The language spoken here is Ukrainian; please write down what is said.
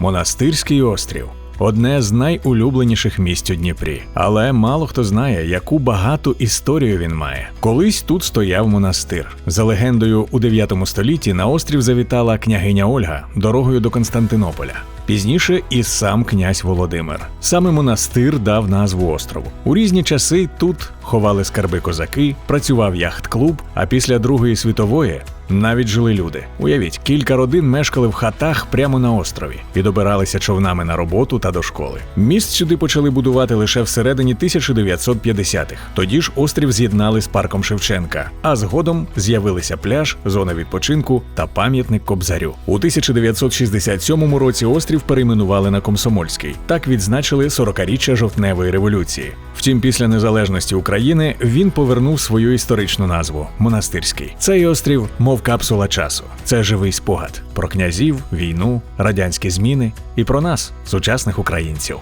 Монастирський острів. Одне з найулюбленіших місць у Дніпрі, але мало хто знає, яку багату історію він має. Колись тут стояв монастир. За легендою, у 9 столітті на острів завітала княгиня Ольга дорогою до Константинополя. Пізніше і сам князь Володимир. Саме монастир дав назву острову. У різні часи тут ховали скарби козаки, працював яхт-клуб, а після Другої світової навіть жили люди. Уявіть, кілька родин мешкали в хатах прямо на острові і добиралися човнами на роботу та до школи. Міст сюди почали будувати лише всередині 1950-х. Тоді ж острів з'єднали з парком Шевченка, а згодом з'явилися пляж, зона відпочинку та пам'ятник Кобзарю. У 1967 році острів перейменували на Комсомольський. Так відзначили 40-річчя жовтневої революції. Втім, після незалежності України він повернув свою історичну назву Монастирський. Цей острів, мов капсула часу. Це живий спогад про князів, війну, радянські зміни і про нас, сучасних українців.